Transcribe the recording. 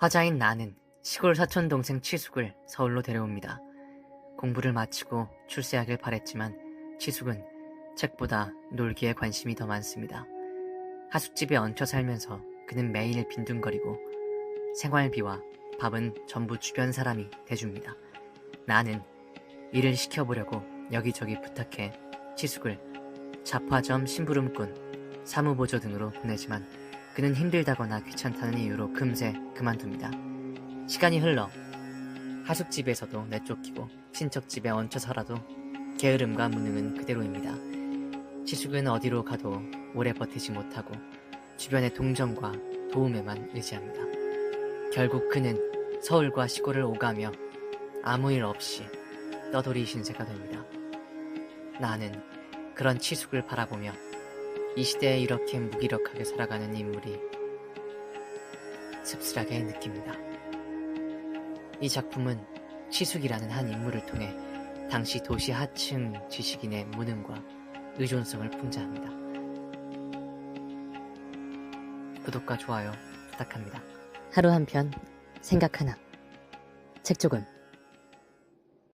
화자인 나는 시골 사촌 동생 치숙을 서울로 데려옵니다. 공부를 마치고 출세하길 바랬지만 치숙은 책보다 놀기에 관심이 더 많습니다. 하숙집에 얹혀 살면서 그는 매일 빈둥거리고 생활비와 밥은 전부 주변 사람이 대줍니다. 나는 일을 시켜보려고 여기저기 부탁해 치숙을 잡화점 심부름꾼, 사무보조 등으로 보내지만 그는 힘들다거나 귀찮다는 이유로 금세 그만둡니다. 시간이 흘러 하숙집에서도 내쫓기고 친척집에 얹혀서라도 게으름과 무능은 그대로입니다. 치숙은 어디로 가도 오래 버티지 못하고 주변의 동정과 도움에만 의지합니다. 결국 그는 서울과 시골을 오가며 아무 일 없이 떠돌이 신세가 됩니다. 나는 그런 치숙을 바라보며 이 시대에 이렇게 무기력하게 살아가는 인물이 씁쓸하게 느낍니다. 이 작품은 치숙이라는 한 인물을 통해 당시 도시 하층 지식인의 무능과 의존성을 풍자합니다. 구독과 좋아요 부탁합니다. 하루 한 편, 생각 하나. 책 조금